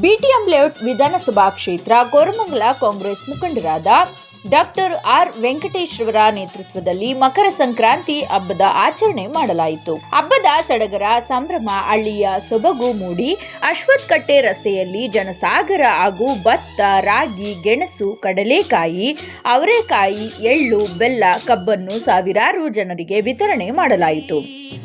BTM layout ವಿಧಾನಸಭಾ ಕ್ಷೇತ್ರ ಕೋರಮಂಗಲ ಕಾಂಗ್ರೆಸ್ ಮುಖಂಡರಾದ ಡಾಕ್ಟರ್ ಆರ್ ವೆಂಕಟೇಶ್ವರ ನೇತೃತ್ವದಲ್ಲಿ ಮಕರ ಸಂಕ್ರಾಂತಿ ಹಬ್ಬದ ಆಚರಣೆ ಮಾಡಲಾಯಿತು. ಹಬ್ಬದ ಸಡಗರ ಸಂಭ್ರಮ ಹಳ್ಳಿಯ ಸೊಬಗು ಮೂಡಿ ಅಶ್ವತ್ಕಟ್ಟೆ ರಸ್ತೆಯಲ್ಲಿ ಜನಸಾಗರ ಹಾಗೂ ಭತ್ತ, ರಾಗಿ, ಗೆಣಸು, ಕಡಲೆಕಾಯಿ, ಅವರೆಕಾಯಿ, ಎಳ್ಳು, ಬೆಲ್ಲ, ಕಬ್ಬನ್ನು ಸಾವಿರಾರು ಜನರಿಗೆ ವಿತರಣೆ ಮಾಡಲಾಯಿತು.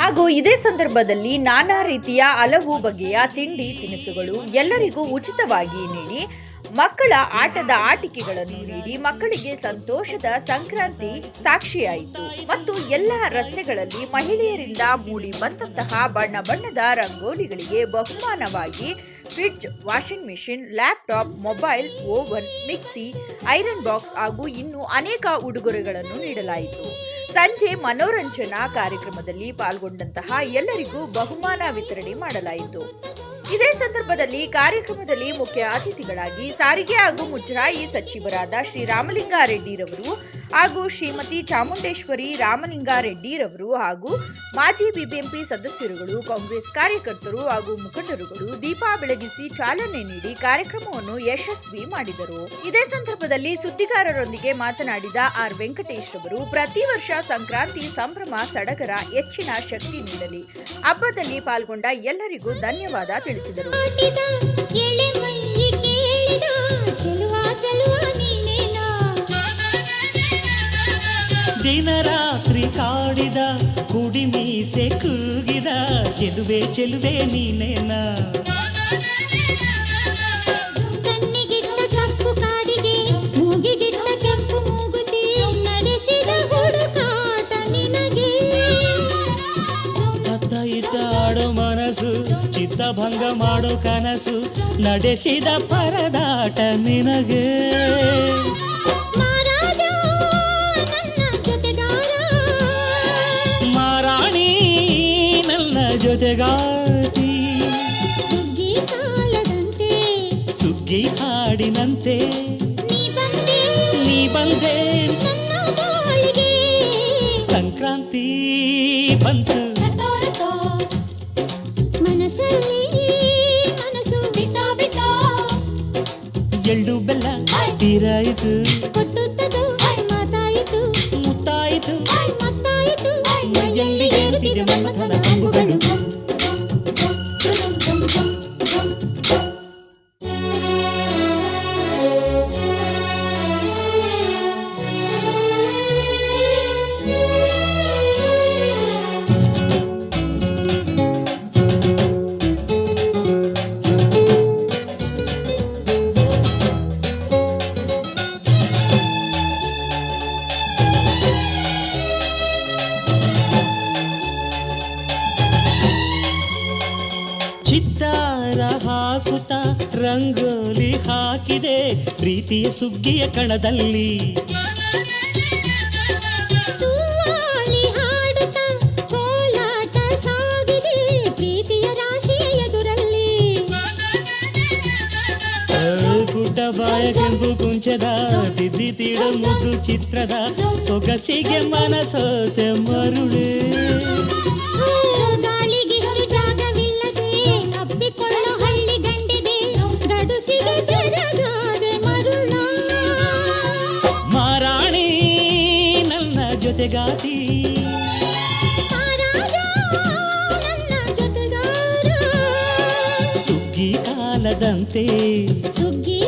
ಹಾಗೂ ಇದೇ ಸಂದರ್ಭದಲ್ಲಿ ನಾನಾ ರೀತಿಯ ಹಲವು ಬಗೆಯ ತಿಂಡಿ ತಿನಿಸುಗಳು ಎಲ್ಲರಿಗೂ ಉಚಿತವಾಗಿ ನೀಡಿ ಮಕ್ಕಳ ಆಟದ ಆಟಿಕೆಗಳನ್ನು ನೀಡಿ ಮಕ್ಕಳಿಗೆ ಸಂತೋಷದ ಸಂಕ್ರಾಂತಿ ಸಾಕ್ಷಿಯಾಯಿತು. ಮತ್ತು ಎಲ್ಲ ರಸ್ತೆಗಳಲ್ಲಿ ಮಹಿಳೆಯರಿಂದ ಮೂಡಿ ಬಂದಂತಹ ಬಣ್ಣ ಬಣ್ಣದ ರಂಗೋಲಿಗಳಿಗೆ ಬಹುಮಾನವಾಗಿ fridge, washing machine, laptop, mobile, oven, mixie, iron box ಹಾಗೂ ಇನ್ನೂ ಅನೇಕ ಉಡುಗೊರೆಗಳನ್ನು ನೀಡಲಾಯಿತು. ಸಂಜೆ ಮನೋರಂಜನಾ ಕಾರ್ಯಕ್ರಮದಲ್ಲಿ ಪಾಲ್ಗೊಂಡಂತಹ ಎಲ್ಲರಿಗೂ ಬಹುಮಾನ ವಿತರಣೆ ಮಾಡಲಾಯಿತು. ಇದೇ ಸಂದರ್ಭದಲ್ಲಿ ಕಾರ್ಯಕ್ರಮದಲ್ಲಿ ಮುಖ್ಯ ಅತಿಥಿಗಳಾಗಿ ಸಾರಿಗೆ ಹಾಗೂ ಮುಜರಾಯಿ ಸಚಿವರಾದ ಶ್ರೀ ರಾಮಲಿಂಗಾರೆಡ್ಡಿರವರು ಹಾಗೂ ಶ್ರೀಮತಿ ಚಾಮುಂಡೇಶ್ವರಿ ರಾಮಲಿಂಗಾರೆಡ್ಡಿರವರು ಹಾಗೂ ಮಾಜಿ ಬಿಬಿಎಂಪಿ ಸದಸ್ಯರುಗಳು, ಕಾಂಗ್ರೆಸ್ ಕಾರ್ಯಕರ್ತರು ಹಾಗೂ ಮುಖಂಡರುಗಳು ದೀಪ ಬೆಳಗಿಸಿ ಚಾಲನೆ ನೀಡಿ ಕಾರ್ಯಕ್ರಮವನ್ನು ಯಶಸ್ವಿ ಮಾಡಿದರು. ಇದೇ ಸಂದರ್ಭದಲ್ಲಿ ಸುದ್ದಿಗಾರರೊಂದಿಗೆ ಮಾತನಾಡಿದ ಆರ್ ವೆಂಕಟೇಶ್ ರವರು ಪ್ರತಿ ವರ್ಷ ಸಂಕ್ರಾಂತಿ ಸಂಭ್ರಮ ಸಡಗರ ಹೆಚ್ಚಿನ ಶಕ್ತಿ ನೀಡಲಿ. ಹಬ್ಬದಲ್ಲಿ ಪಾಲ್ಗೊಂಡ ಎಲ್ಲರಿಗೂ ಧನ್ಯವಾದ ತಿಳಿಸಿದರು ಆಟಿದ ಎಳೆ ಮೈ ಕೇಳಿದ ಚೆಲುವ ಚೆಲುವ ನೀನೇನಾ ದಿನ ರಾತ್ರಿ ಕಾಡಿದ ಕುಡಿ ಮೀಸೆ ಕೂಗಿದ ಚೆಲುವೆ ಚೆಲುವೆ ನೀನೇನ ಚಿತ್ತಭಂಗ ಮಾಡೋ ಕನಸು ನಡೆಸಿದ ಪರದಾಟ ನಿನಗೆ. ಮಾರಾಣಿ ನನ್ನ ಜೊತೆಗಾತಿ ಸುಗ್ಗಿ ಕಾಲದಂತೆ. ಸುಗ್ಗಿ ಹಾಡಿನಂತೆ. ನೀ ಬಂದೆ. ಸಂಕ್ರಾಂತಿ ಬಂತು. ಮನಸ್ಸಲ್ಲಿ அம்புகள் ಆ, ಗುಡ್ಡ ಬಾಯ ಕೆಂಪು ಕುಂಚದ ತಿದ್ದಿ ತೀಡ ಮುದ್ದು ಚಿತ್ರದ ಸೊಗಸಿಗೆ ಮನಸೋತೆ ಮರುಳೆ ಜೊತೆಗಾತಿ ಮಹಾರಾಜ ನನ್ನ ಜೊತೆಗಾರ ಸುಗ್ಗಿ ಕಾಲದಂತೆ ಸುಗ್ಗಿ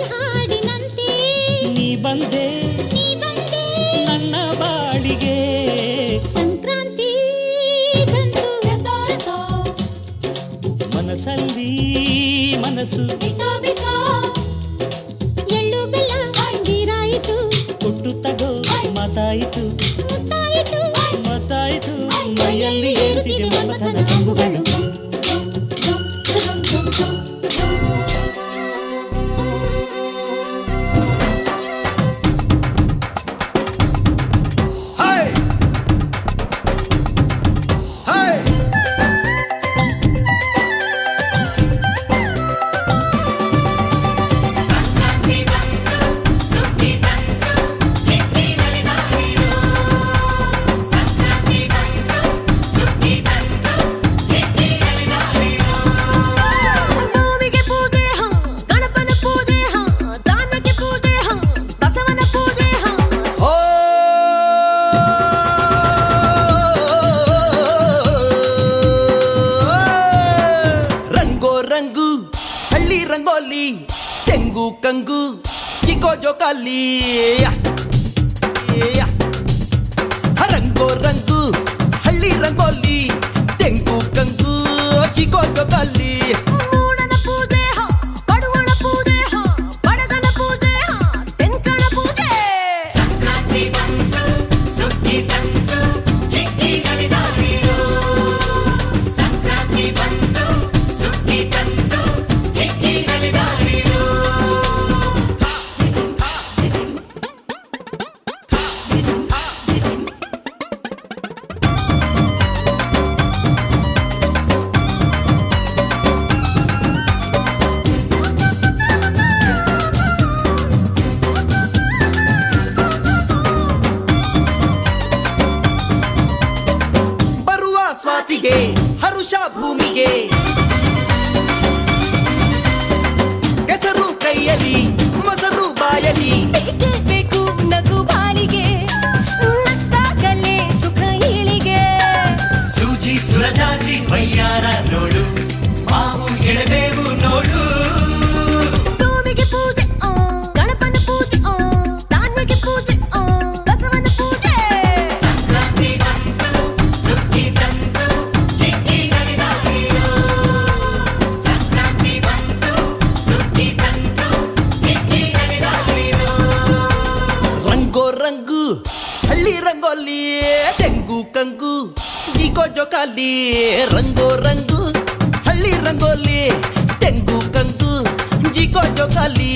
Talia. ಕಾಲಿ ರಂಗೋ ರಂಗು ಹಳ್ಳಿ ರಂಗೋಲಿ ತೆಂಗು ಕಂಗು ಜಿಗೋ ಜೋ ಕಾಲಿ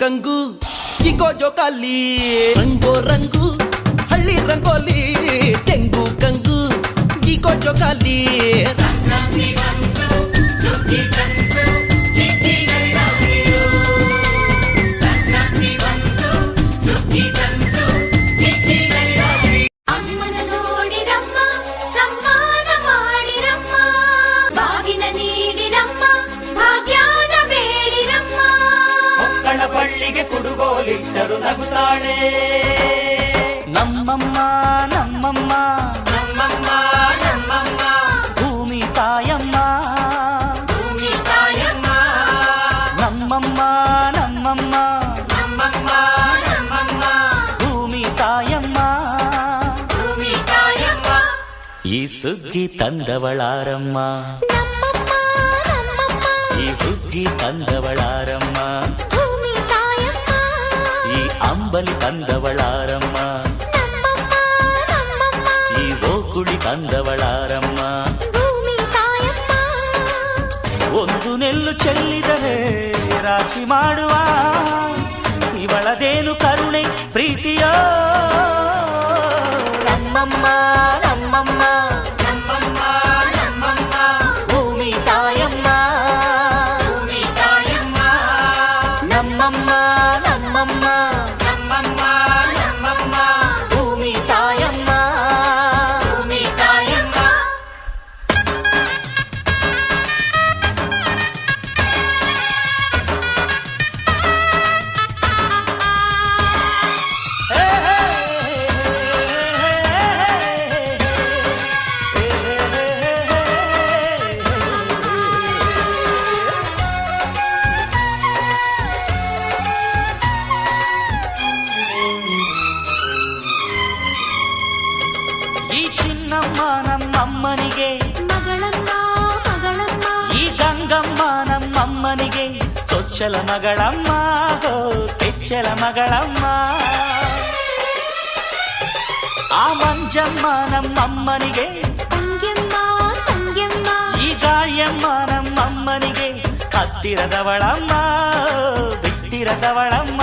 ಕಂಗು ಚಿಗೋ ಜೋಕಾಲಿ ರಂಗೋ ರಂಗು ಹಳ್ಳಿ ರಂಗೋಲಿ ತೆಂಗು ಕಂಗು ಜಿಗೋ ಜೋಕಾಲಿ ಸಂಕ್ರಾಂತಿ ಬಂತು ಸುಗ್ಗಿ నవ్వుతాడు నగుతాడే. నమ్మమ్మ నమ్మమ్మ. నమ్మమ్మ నమ్మమ్మ. భూమి తాయమ్మ. భూమి తాయమ్మ. నమ్మమ్మ నమ్మమ్మ. నమ్మమ్మ నమ్మమ్మ. భూమి తాయమ్మ. భూమి తాయమ్మ. ఈ ಸುಗ್ಗಿ ತಂದವಳಾರಮ್ಮ ಅಂಬಲಿ ತಂದವಳಾರಮ್ಮ ಈ ಗೋಕುಳಿ ತಂದವಳಾರಮ್ಮ ಒಂದು ನೆಲ್ಲು ಚೆಲ್ಲಿದರೆ ರಾಶಿ ಮಾಡುವ ಇವಳದೇನು ಕರುಣೆ ಪ್ರೀತಿಯೋ ನಮ್ಮಮ್ಮ ನಮ್ಮಮ್ಮ ನಮ್ಮ ನಮ್ಮಮ್ಮನಿಗೆ ಈ ಗಂಗಮ್ಮ ನಮ್ಮಮ್ಮನಿಗೆ ಚೊಚ್ಚಲ ಮಗಳಮ್ಮ ಹೋ ತೆಚ್ಚಲ ಮಗಳಮ್ಮ ಆ ಮಂಜಮ್ಮ ನಮ್ಮಮ್ಮನಿಗೆ ಈ ಗಾಯಮ್ಮ ನಮ್ಮಮ್ಮನಿಗೆ ಹತ್ತಿರದವಳಮ್ಮ ಬಿಟ್ಟಿರದವಳಮ್ಮ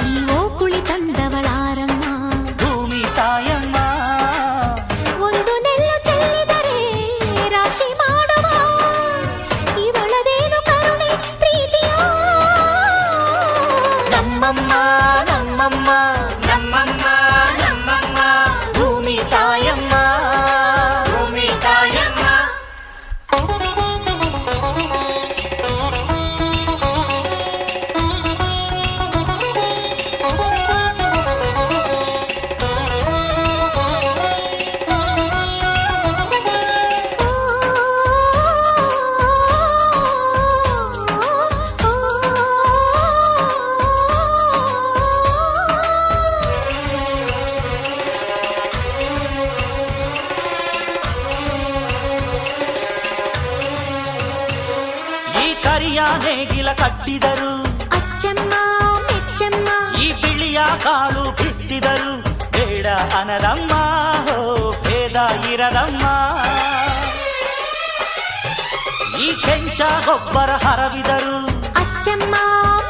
ಈ ಕರಿಯ ನೇಗಿಲ ಕಟ್ಟಿದರು ಅಚ್ಚಮ್ಮ ಮೆಚ್ಚಮ್ಮ ಈ ಬಿಳಿಯ ಕಾಳು ಬಿತ್ತಿದರು ಬೇಡ ಅನರಮ್ಮ ಹೋ ಭೇದ ಇರದಮ್ಮ ಈ ಕೆಂಚ ಗೊಬ್ಬರ ಹರವಿದರು ಅಚ್ಚಮ್ಮ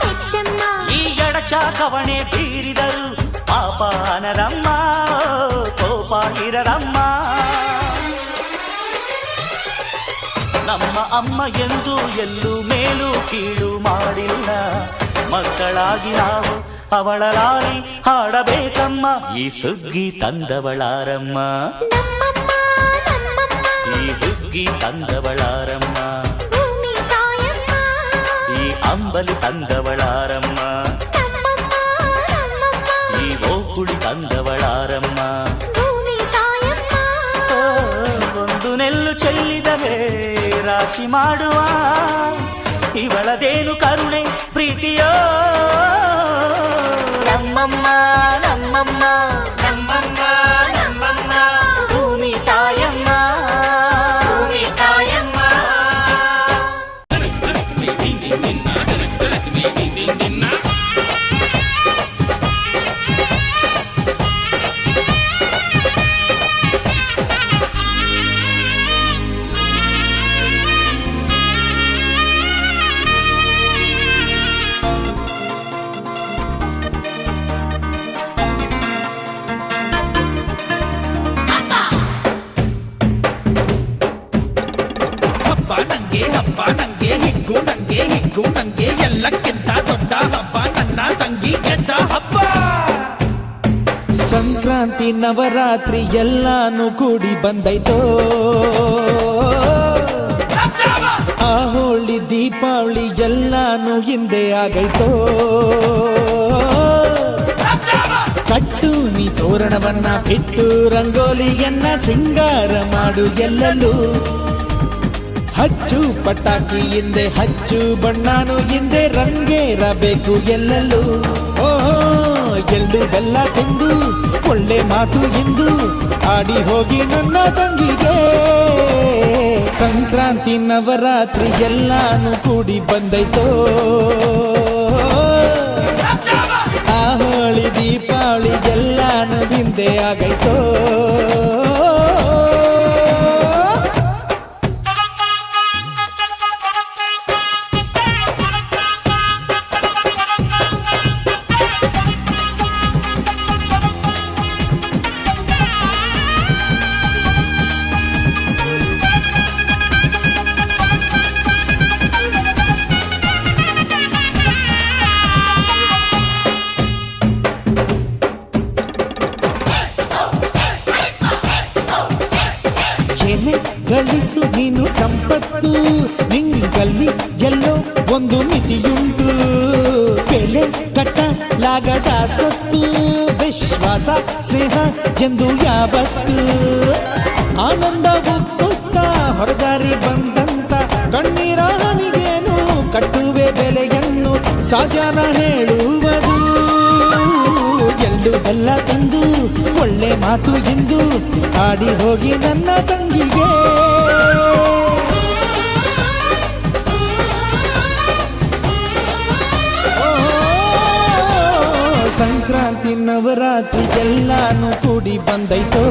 ಮೆಚ್ಚಮ್ಮ ಈ ಎಡಚ ಕವಣೆ ಬೀರಿದರು ಪಾಪ ಅನರಮ್ಮ ಕೋಪ ಇರದಮ್ಮ ನಮ್ಮ ಅಮ್ಮ ಎಂದು ಎಲ್ಲೂ ಮೇಲು ಕೀಳು ಮಾಡಿಲ್ಲ. ಮಕ್ಕಳಾಗಿ ನಾವು ಅವಳ ಲಾಲಿ ಹಾಡಬೇಕಮ್ಮ. ಈ ಸುಗ್ಗಿ ತಂದವಳಾರಮ್ಮ. ಈ ಸುಗ್ಗಿ ತಂದವಳಾರಮ್ಮ. ಈ ಅಂಬಲಿ ತಂದವಳಾರಮ್ಮ ರಾಶಿ ಮಾಡುವ. ಇವಳದೇನು ಕರುಣೆ ಪ್ರೀತಿಯೋ. ನಮ್ಮಮ್ಮ ಹಿಗ್ಗು ನಂಗೆ ಎಲ್ಲಕ್ಕಿಂತ ದೊಡ್ಡ ಹಬ್ಬ, ನನ್ನ ತಂಗಿ ಗೆದ್ದ ಹಬ್ಬ. ಸಂಕ್ರಾಂತಿ ನವರಾತ್ರಿ ಎಲ್ಲಾನು ಕೂಡಿ ಬಂದೈತೋ. ಆ ಹೋಳಿ ದೀಪಾವಳಿ ಎಲ್ಲಾನು ಹಿಂದೆ ಆಗೈತೋ. ಕಟ್ಟು ನೀ ತೋರಣವನ್ನ ಬಿಟ್ಟು ರಂಗೋಲಿಯನ್ನ ಸಿಂಗಾರ ಮಾಡು ಎಲ್ಲೆಲ್ಲೂ. ಹಚ್ಚು ಪಟಾಕಿ ಹಿಂದೆ, ಹಚ್ಚು ಬಣ್ಣಾನು ಹಿಂದೆ ರಂಗೇರಬೇಕು ಎಲ್ಲೆಲ್ಲೂ. ಓ ಎಳ್ಳು ಬೆಲ್ಲ ತಿಂದು, ಒಳ್ಳೆ ಮಾತು ಇಂದು, ಆಡಿ ಹೋಗಿ ನನ್ನ ತಂಗಿಗೆ. ಸಂಕ್ರಾಂತಿ ನವರಾತ್ರಿ ಎಲ್ಲಾನು ಕೂಡಿ ಬಂದೈತೋ. ಆ ಹೋಳಿ ದೀಪಾವಳಿ ಎಲ್ಲಾನು ಹಿಂದೆ ಆಗೈತೋ. ಸ್ನೇಹ ಎಂದು ಯಾವತ್ತು? ಆನಂದ ಉಕ್ಕುತ್ತ ಹೊರಜಾರಿ ಬಂದಂತ ಕಣ್ಣೀರ ಹನಿಗೇನು? ಕಟ್ಟುವೆ ಬೆಲೆಯನ್ನು ಸಾಜಾನ ಹೇಳುವುದು. ಎಲ್ಲೂ ಬೆಲ್ಲ ತಂದು ಒಳ್ಳೆ ಮಾತು ಎಂದು ಆಡಿ ಹೋಗಿ ನನ್ನ ತಂಗಿಗೆ. ನವರಾತ್ರಿ ಎಲ್ಲಾನು ಕೂಡಿ ಬಂದೈತೋ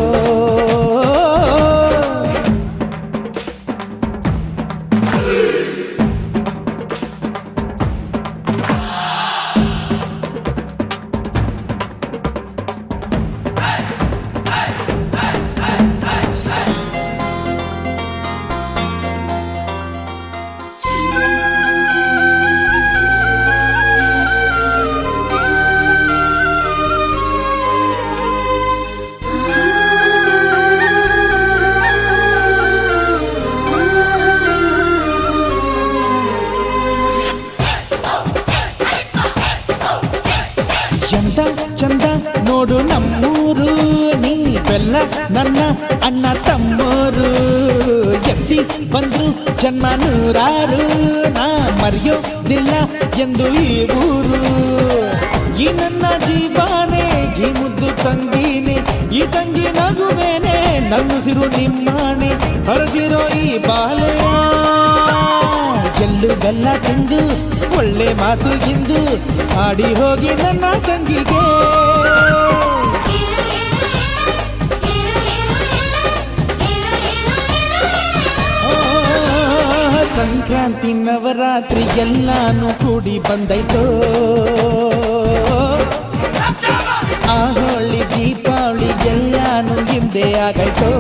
ಚಂದ ಚಂದ ನೋಡು ನಮ್ಮೂರು. ನೀ ಬೆಲ್ಲ, ನನ್ನ ಅಣ್ಣ, ತಮ್ಮೂರು. ಎತ್ತಿ ಬಂದು ಜನ್ಮ ನೂರಾರು. ನಾ ಮರೆಯೋದಿಲ್ಲ ಎಂದು ಈ ಊರು. ಈ ನನ್ನ ಜೀವಾನೆ, ಈ ಮುದ್ದು ತಂಗಿನೇ ಈ ತಂಗಿ ನಗುವೇನೆ, ನನ್ನುಸಿರು ನಿಮ್ಮಾಣೆ, ಹರಸಿರೋ ಈ ಬಾಲೆಯ ಎಳ್ಳು ಬೆಲ್ಲ ತಿಂದು ಒಳ್ಳೆ ಮಾತು ಇಂದು ಆಡಿ ಹೋಗಿ ನನ್ನ ತಂಗಿಗೆ. ಸಂಕ್ರಾಂತಿ ನವರಾತ್ರಿ ಎಲ್ಲಾನು ಕೂಡಿ ಬಂದೈತೋ. ಆ ಹೋಳಿ ದೀಪಾವಳಿ ಎಲ್ಲಾನು ಹಿಂದೆ ಆಗೈತೋ.